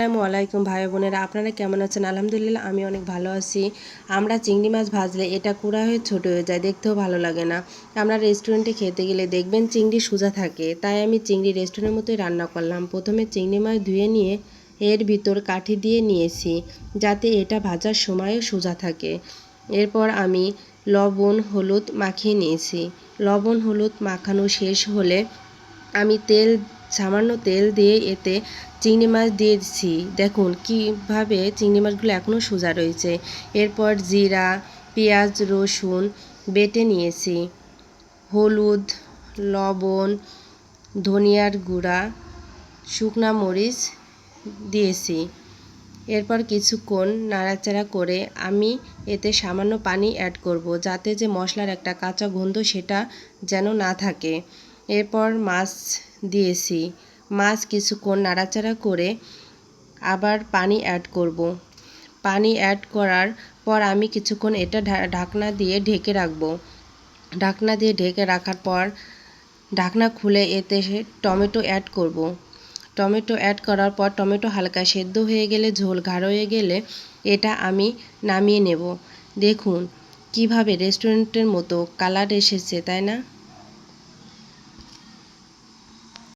আসসালামু আলাইকুম ভাই বোনেরা, আপনারা কেমন আছেন? আলহামদুলিল্লাহ, আমি অনেক ভালো আছি। আমরা চিংড়ি মাছ ভাজলে এটা কুড়া হয়ে ছোট হয়ে যায়, দেখতেও ভালো লাগে না। আমরা রেস্টুরেন্টে খেতে গেলে দেখবেন চিংড়ি সোজা থাকে, তাই আমি চিংড়ি রেস্টুরেন্টের মতোই রান্না করলাম। প্রথমে চিংড়ি মাছ ধুয়ে নিয়ে এর ভিতর কাঠি দিয়ে নিয়েছি, যাতে এটা ভাজার সময়ও সোজা থাকে। এরপর আমি লবণ, হলুদ মাখিয়ে নিয়েছি। লবণ, হলুদ মাখানো শেষ হলে আমি তেল, সামান্য তেল দিয়ে এতে চিংড়ি মাছ দিয়েছি দেখুন, কীভাবে চিংড়ি মাছগুলো এখনও সোজা রয়েছে। এরপর জিরা, পেঁয়াজ, রসুন বেটে নিয়েছি। হলুদ, লবণ, ধনিয়ার গুঁড়া, শুকনা মরিচ দিয়েছি। এরপর কিছুক্ষণ নাড়াচাড়া করে আমি এতে সামান্য পানি অ্যাড করব, যাতে যে মশলার একটা কাঁচা গন্ধ সেটা যেন না থাকে। এরপর মাছ দিয়েছি। মাছ কিছুক্ষণ নাড়াচাড়া করে আবার পানি অ্যাড করব। পানি অ্যাড করার পর আমি কিছুক্ষণ এটা ঢাকনা দিয়ে ঢেকে রাখব। ঢাকনা দিয়ে ঢেকে রাখার পর ঢাকনা খুলে এতে টমেটো অ্যাড করব। টমেটো অ্যাড করার পর টমেটো হালকা সেদ্ধ হয়ে গেলে, ঝোল ঘাড় হয়ে গেলে এটা আমি নামিয়ে নেব। দেখুন, কীভাবে রেস্টুরেন্টের মতো কালার এসেছে, তাই না?